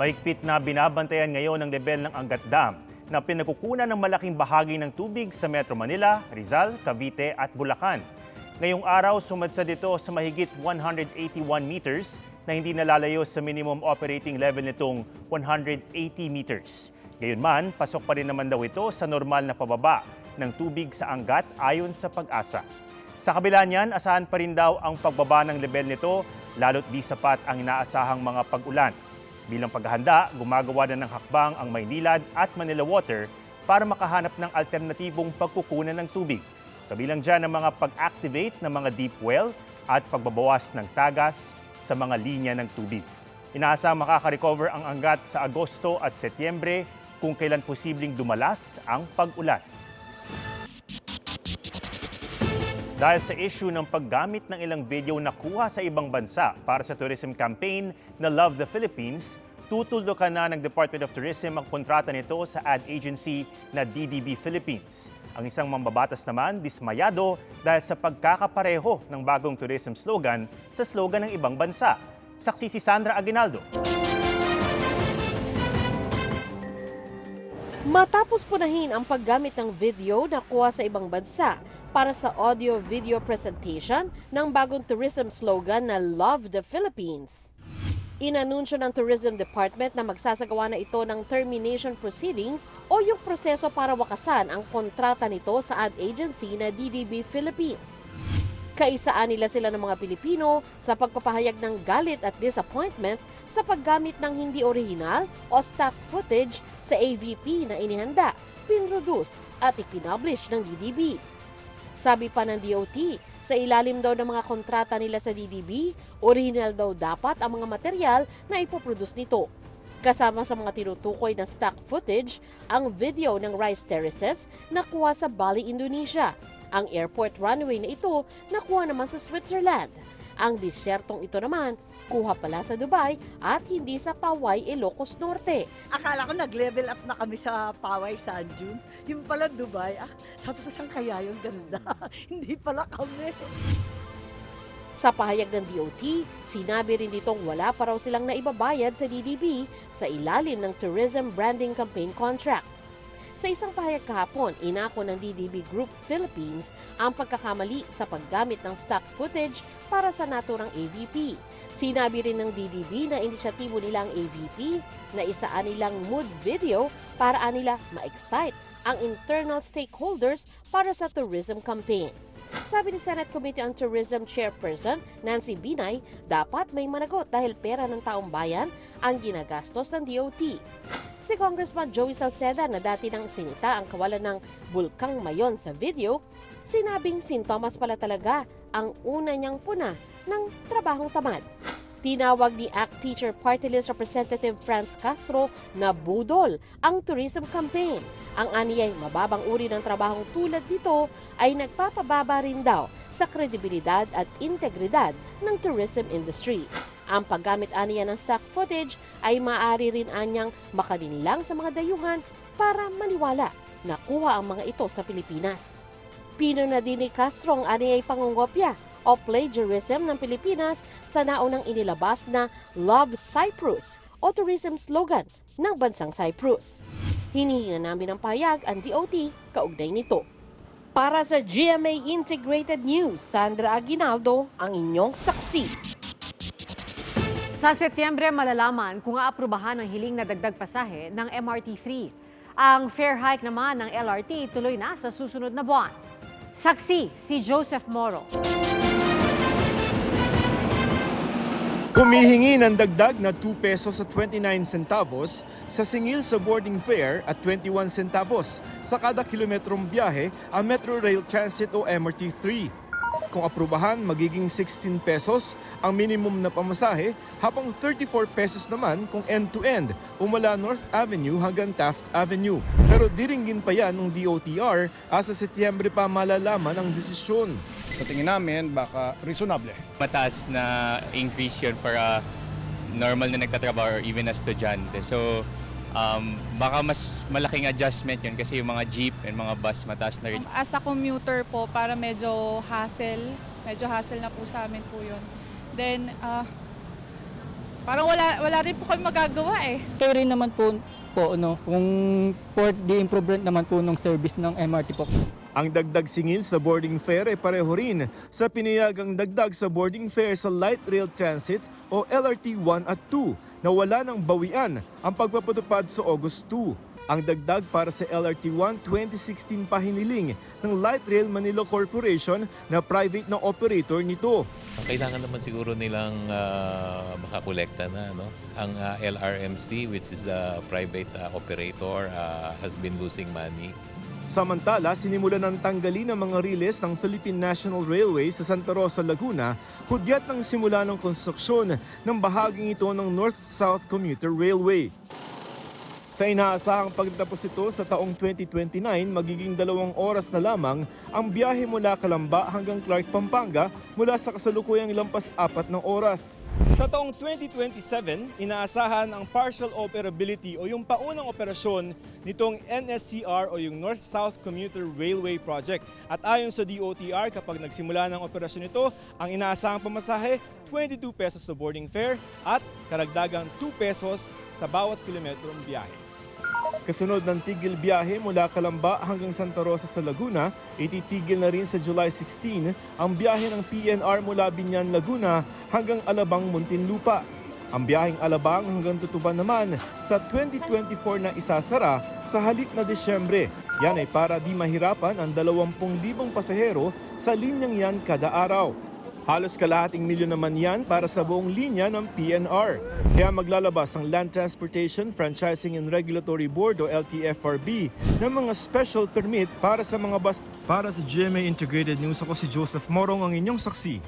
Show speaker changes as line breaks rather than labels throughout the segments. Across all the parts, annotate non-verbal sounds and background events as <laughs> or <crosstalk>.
Mahigpit na binabantayan ngayon ang level ng Angat Dam na pinagkukunan ng malaking bahagi ng tubig sa Metro Manila, Rizal, Cavite at Bulacan. Ngayong araw, sumadsad ito sa mahigit 181 meters na hindi nalalayo sa minimum operating level nitong 180 meters. Gayunman, pasok pa rin naman daw ito sa normal na pababa ng tubig sa Angat ayon sa pag-asa. Sa kabila niyan, asahan pa rin daw ang pagbaba ng level nito lalo't di sapat ang inaasahang mga pag-ulan. Bilang paghahanda, gumagawa na ng hakbang ang Maynilad at Manila Water para makahanap ng alternatibong pagkukunan ng tubig. Kabilang dyan ang mga pag-activate ng mga deep well at pagbabawas ng tagas sa mga linya ng tubig. Inaasang makaka-recover ang anggat sa Agosto at Setyembre kung kailan posibleng dumalas ang pag-ulan. Dahil sa issue ng paggamit ng ilang video na kuha sa ibang bansa para sa tourism campaign na Love the Philippines, tutuldukan na ng Department of Tourism ang kontrata nito sa ad agency na DDB Philippines. Ang isang mambabatas naman, dismayado dahil sa pagkakapareho ng bagong tourism slogan sa slogan ng ibang bansa. Saksi si Sandra Aguinaldo.
Matapos punahin ang paggamit ng video na kuha sa ibang bansa para sa audio-video presentation ng bagong tourism slogan na Love the Philippines. Inanunsyo ng Tourism Department na magsasagawa na ito ng termination proceedings o yung proseso para wakasan ang kontrata nito sa ad agency na DDB Philippines. Kaisaan nila sila ng mga Pilipino sa pagpapahayag ng galit at disappointment sa paggamit ng hindi original o stock footage sa AVP na inihanda, pinroduce at ipinublish ng DDB. Sabi pa ng DOT, sa ilalim daw ng mga kontrata nila sa DDB, original daw dapat ang mga material na ipoproduce nito. Kasama sa mga tinutukoy na stock footage, ang video ng rice terraces na kuha sa Bali, Indonesia. Ang airport runway na ito nakuha naman sa Switzerland. Ang disyertong ito naman, kuha pala sa Dubai at hindi sa Paway, Ilocos Norte.
Akala ko nag-level up na kami sa Paway Sand Dunes. Yung pala Dubai. Ah, sabi ko, saan kaya yung ganda? <laughs> Hindi pala kami.
Sa pahayag ng DOT, sinabi rin ditong wala pa raw silang naibabayad sa DDB sa ilalim ng Tourism Branding Campaign Contract. Sa isang pahayag kahapon, inako ng DDB Group Philippines ang pagkakamali sa paggamit ng stock footage para sa naturang AVP. Sinabi rin ng DDB na inisyatibo nila ang AVP na isaan nilang mood video para nila ma-excite ang internal stakeholders para sa tourism campaign. Sabi ni Senate Committee on Tourism Chairperson Nancy Binay, dapat may managot dahil pera ng taong bayan ang ginagastos ng DOT. Si Congressman Joey Salceda na dati nang sinita ang kawalan ng bulkang mayon sa video, sinabing sintomas pala talaga ang una niyang puna ng trabahong tamad. Tinawag ni ACT Teacher Party List Representative Franz Castro na budol ang tourism campaign. Ang aniyay mababang uri ng trabahong tulad nito ay nagpapababa rin daw sa kredibilidad at integridad ng tourism industry. Ang paggamit aniya ng stock footage ay maaari rin anyang makalinlang sa mga dayuhan para maniwala na kuha ang mga ito sa Pilipinas. Pino na din ni Castro ang aniyay pangungopya o plagiarism ng Pilipinas sa naunang inilabas na Love Cyprus o tourism slogan ng bansang Cyprus. Hinihinga namin ng payag ang DOT kaugnay nito. Para sa GMA Integrated News, Sandra Aguinaldo, ang inyong saksi.
Sa Setyembre, malalaman kung aaprubahan ang hiling na dagdag pasahe ng MRT-3. Ang fare hike naman ng LRT tuloy na sa susunod na buwan. Saksi si Joseph Moro.
Humihingi ng dagdag na 2 pesos sa 29 centavos sa singil sa boarding fare at 21 centavos sa kada kilometrong biyahe ang Metro Rail Transit o MRT-3. Kung aprubahan, magiging 16 pesos ang minimum na pamasahe habang 34 pesos naman kung end-to-end mula North Avenue hanggang Taft Avenue. Pero diringgin pa yan ng DOTR asa Setyembre pa malalaman ang desisyon.
Sa tingin namin, baka reasonable.
mataas na increase yun para normal na nagtatrabaho or even na estudyante. So, um, baka mas malaking adjustment yun kasi yung mga jeep and mga bus mataas na rin.
As a commuter po, para medyo hassle, medyo hassle na po sa amin po yun. Then, ah, Parang wala, wala rin po kayo magagawa eh.
kayo rin naman po, po no, kung for the improvement naman po ng service ng MRT po.
Ang dagdag singil sa boarding fare ay pareho rin sa pinayagang dagdag sa boarding fare sa Light Rail Transit o LRT 1 at 2 na wala ng bawian ang pagpapatupad sa August 2. Ang dagdag para sa LRT 1 2016 pa hiniling ng Light Rail Manila Corporation na private na operator nito.
Kailangan naman siguro nilang ah, makakolekta na. No? Ang ah, LRMC, which is the private ah, operator, ah, has been losing money.
Samantala, sinimulan ng tanggalin ang mga riles ng Philippine National Railway sa Santa Rosa, Laguna, hudyat ng simula ng konstruksyon ng bahaging ito ng North-South Commuter Railway. Sa inaasahang pagtatapos ito sa taong 2029, magiging dalawang oras na lamang ang biyahe mula Kalamba hanggang Clark, Pampanga mula sa kasalukuyang lampas apat ng oras. Sa taong 2027, inaasahan ang partial operability o yung paunang operasyon nitong NSCR o yung North-South Commuter Railway Project. At ayon sa DOTR, kapag nagsimula ng operasyon ito, ang inaasahang pamasahe, 22 pesos na boarding fare at karagdagang 2 pesos sa bawat kilometrong biyahe. Kasunod ng tigil biyahe mula Kalamba hanggang Santa Rosa sa Laguna, ititigil na rin sa July 16 ang biyahe ng PNR mula Binyan, Laguna hanggang Alabang, Muntinlupa. Ang biyaheng Alabang hanggang Tutuban naman sa 2024 na isasara sa halik na Desyembre. Yan ay para di mahirapan ang 20,000 pasahero sa linyang yan kada araw. Halos kalahating milyon naman yan para sa buong linya ng PNR. Kaya maglalabas ang Land Transportation Franchising and Regulatory Board o LTFRB ng mga special permit para sa mga bus. Para sa GMA Integrated News, ako si Joseph Morong ang inyong saksi.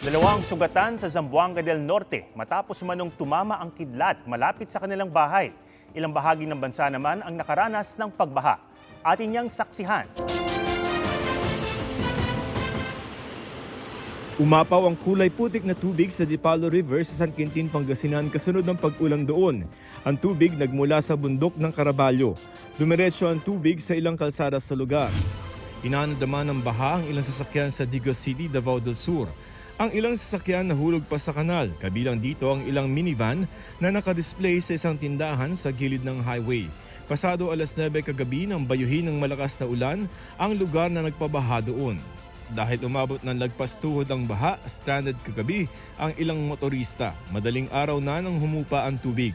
Dalawang sugatan sa Zamboanga del Norte matapos manong tumama ang kidlat malapit sa kanilang bahay. Ilang bahagi ng bansa naman ang nakaranas ng pagbaha. Atin niyang saksihan.
Umapaw ang kulay putik na tubig sa Dipalo River sa San Quintin, Pangasinan kasunod ng pag-ulan doon. Ang tubig nagmula sa bundok ng Caraballo. Dumiretso ang tubig sa ilang kalsada sa lugar. Inanod naman ng baha ang ilang sasakyan sa Digos City, Davao del Sur. Ang ilang sasakyan nahulog pa sa kanal, kabilang dito ang ilang minivan na nakadisplay sa isang tindahan sa gilid ng highway. Pasado alas 9 kagabi nang bayuhin ng malakas na ulan ang lugar na nagpabaha doon. Dahil umabot ng lagpas tuhod ang baha, stranded kagabi ang ilang motorista. Madaling araw na nang humupa ang tubig.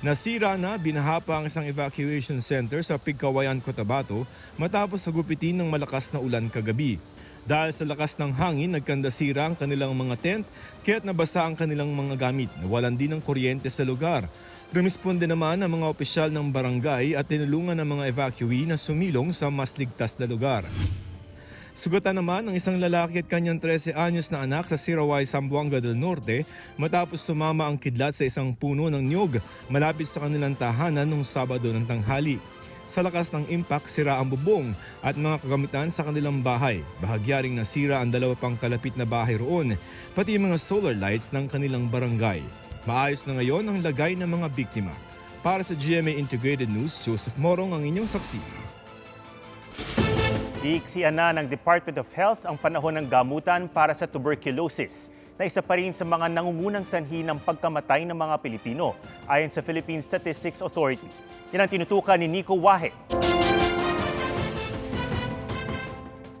Nasira na binaha pa ang isang evacuation center sa Pigkawayan, Cotabato matapos sagupitin ng malakas na ulan kagabi. Dahil sa lakas ng hangin, nagkandasira ang kanilang mga tent kaya't nabasa ang kanilang mga gamit. Nawalan din ng kuryente sa lugar. Rumisponde naman ang mga opisyal ng barangay at tinulungan ng mga evacuee na sumilong sa mas ligtas na lugar. Sugatan naman ang isang lalaki at kanyang 13 anyos na anak sa Sirawai, Zamboanga del Norte matapos tumama ang kidlat sa isang puno ng niyog malapit sa kanilang tahanan noong Sabado ng tanghali. Sa lakas ng impact, sira ang bubong at mga kagamitan sa kanilang bahay. Bahagyaring nasira ang dalawa pang kalapit na bahay roon, pati mga solar lights ng kanilang barangay. Maayos na ngayon ang lagay ng mga biktima. Para sa GMA Integrated News, Joseph Morong ang inyong saksi.
Iiksian na ng Department of Health ang panahon ng gamutan para sa tuberculosis na isa pa rin sa mga nangungunang sanhi ng pagkamatay ng mga Pilipino ayon sa Philippine Statistics Authority. Yan ang tinutukan ni Nico Wahe.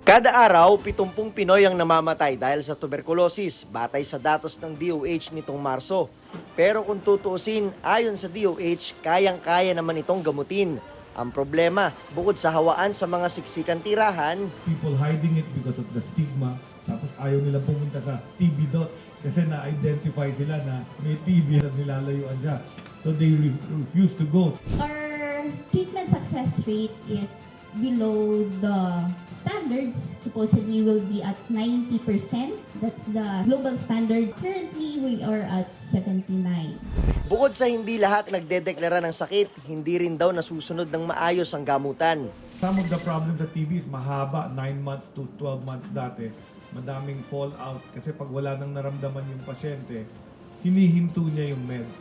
Kada araw, 70 Pinoy ang namamatay dahil sa tuberculosis batay sa datos ng DOH nitong Marso. Pero kung tutuusin, ayon sa DOH, kayang-kaya naman itong gamutin. Ang problema, bukod sa hawaan sa mga siksikan tirahan,
people hiding it because of the stigma. Tapos ayaw nila pumunta sa TB dots kasi na-identify sila na may TB at nilalayuan siya. So they re- refuse to go.
Our treatment success rate is below the standards. Supposedly will be at 90%. That's the global standard. Currently, we are at 79.
bukod sa hindi lahat nagdedeklara ng sakit, hindi rin daw nasusunod ng maayos ang gamutan.
Some of the problem sa TB is mahaba, 9 months to 12 months dati. Madaming fallout kasi pag wala nang naramdaman yung pasyente, hinihinto niya yung meds.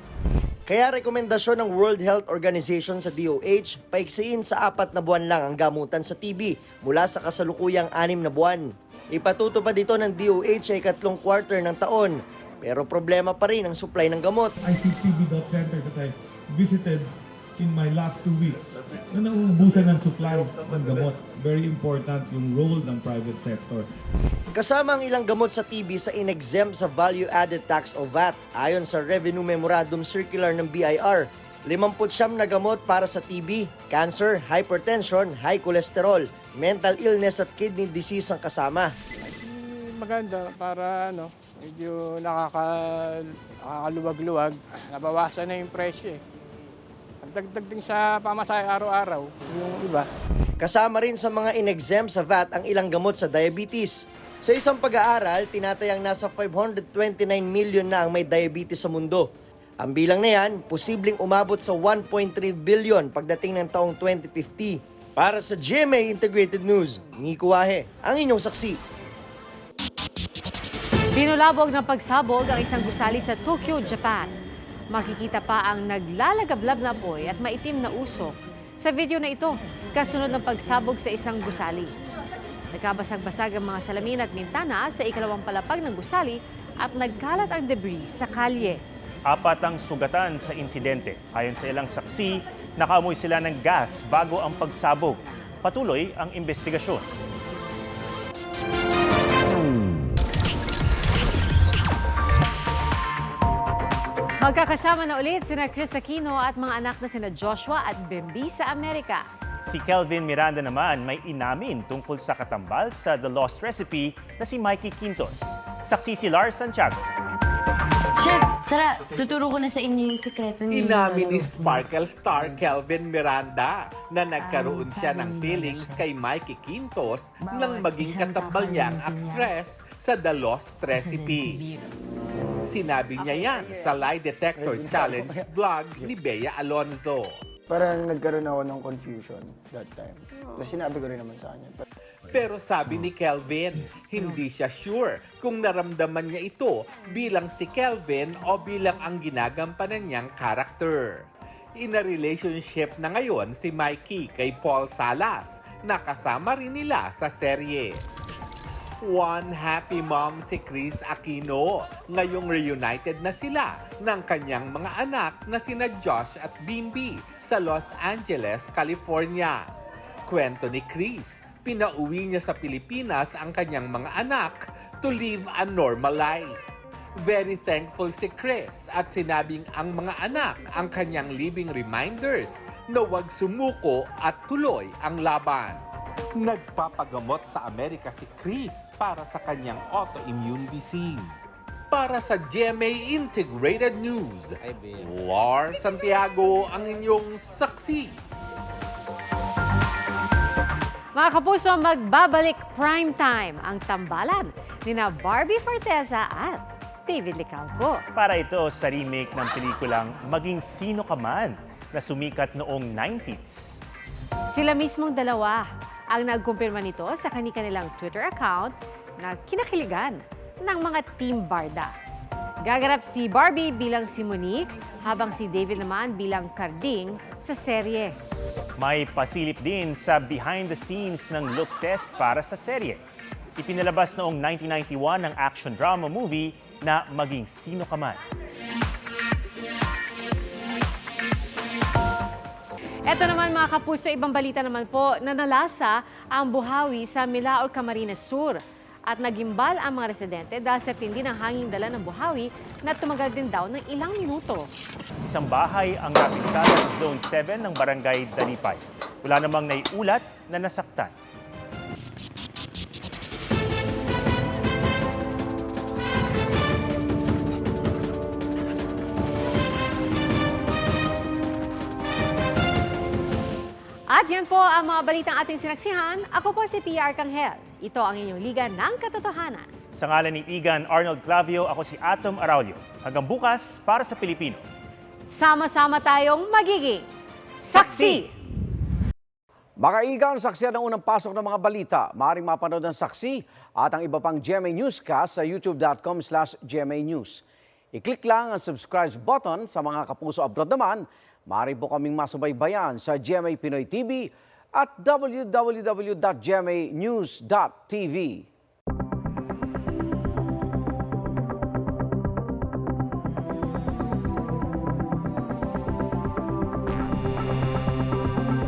Kaya rekomendasyon ng World Health Organization sa DOH, paiksiin sa apat na buwan lang ang gamutan sa TB mula sa kasalukuyang anim na buwan. Ipatutupad dito ng DOH ay katlong quarter ng taon. Pero problema pa rin ang supply ng gamot.
I see TB dot centers that I visited in my last two weeks na nauubusan ng supply ng gamot. Very important yung role ng private sector.
Kasama ang ilang gamot sa TB sa inexempt sa value-added tax o VAT ayon sa Revenue Memorandum Circular ng BIR. 59 na gamot para sa TB, cancer, hypertension, high cholesterol, mental illness at kidney disease ang kasama.
Maganda para ano, medyo nakaka, nakakaluwag-luwag. Nabawasan na yung presyo eh. Dagdag din sa pamasahe araw-araw, yung iba.
Kasama rin sa mga inexempt sa VAT ang ilang gamot sa diabetes. Sa isang pag-aaral, tinatayang nasa 529 million na ang may diabetes sa mundo. Ang bilang na yan, posibleng umabot sa 1.3 billion pagdating ng taong 2050. Para sa GMA Integrated News, Nico Wahe, ang inyong saksi.
Binulabog ng pagsabog ang isang gusali sa Tokyo, Japan. Makikita pa ang naglalagablab na apoy at maitim na usok sa video na ito kasunod ng pagsabog sa isang gusali. Nagkabasag-basag ang mga salamin at bintana sa ikalawang palapag ng gusali at nagkalat ang debris sa kalye.
Apat ang sugatan sa insidente. Ayon sa ilang saksi, nakaamoy sila ng gas bago ang pagsabog. Patuloy ang investigasyon.
Magkakasama na ulit sina Chris Aquino at mga anak na sina Joshua at Bimbi sa Amerika.
Si Kelvin Miranda naman may inamin tungkol sa katambal sa The Lost Recipe na si Mikey Quintos. Saksi si Lars Santiago.
Chef, tara, tuturo ko na sa inyo yung sekreto niyo.
Inamin ni Sparkle Star Kelvin Miranda na nagkaroon siya ng feelings kay Mikey Quintos nang maging katambal niya ang actress sa The Lost Recipe. Sinabi niya yan sa Lie Detector Challenge vlog ni Bea Alonzo.
Parang nagkaroon ako ng confusion that time. Tapos sinabi ko rin naman sa kanya.
Pero sabi ni Kelvin, hindi siya sure kung naramdaman niya ito bilang si Kelvin o bilang ang ginagampanan niyang karakter. In a relationship na ngayon si Mikey kay Paul Salas, nakasama rin nila sa serye. One happy mom si Chris Aquino. Ngayong reunited na sila ng kanyang mga anak na sina Josh at Bimbi sa Los Angeles, California. Kwento ni Chris, pinauwi niya sa Pilipinas ang kanyang mga anak to live a normal life. Very thankful si Chris at sinabing ang mga anak ang kanyang living reminders na huwag sumuko at tuloy ang laban. Nagpapagamot sa Amerika si Chris para sa kanyang autoimmune disease. Para sa GMA Integrated News, Lars Santiago ang inyong saksi.
Mga kapuso, magbabalik prime time ang tambalan ni na Barbie Forteza at David Licalco.
Para ito sa remake ng pelikulang Maging Sino Ka Man na sumikat noong 90s.
Sila mismong dalawa ang nagkumpirma nito sa kanilang Twitter account na kinakiligan ng mga Team Barda. Gaganap si Barbie bilang si Monique habang si David naman bilang Carding sa serye.
May pasilip din sa behind the scenes ng look test para sa serye. Ipinalabas noong 1991 ang action drama movie na Maging Sino Ka Man.
Ito naman mga kapuso, ibang balita naman po na nalasa ang buhawi sa Milao, Camarines Sur. At nagimbal ang mga residente dahil sa tindi ng hanging dala ng buhawi na tumagal din daw ng ilang minuto.
Isang bahay ang napinsala sa Zone 7 ng Barangay Dalipay. Wala namang naiulat na nasaktan.
Yun po ang mga balitang ating sinaksihan. Ako po si PR Kanghel. Ito ang inyong Liga ng Katotohanan.
Sa ngalan ni Igan Arnold Clavio, ako si Atom Araulio. Hanggang bukas para sa Pilipino.
Sama-sama tayong magiging saksi!
Makaigang saksiyan ng unang pasok ng mga balita. Maaaring mapanood ang saksi at ang iba pang GMA Newscast sa youtube.com slash GMA News. I-click lang ang subscribe button sa mga kapuso abroad naman. Maaari po kaming masubaybayan sa GMA Pinoy TV at www.gmanews.tv.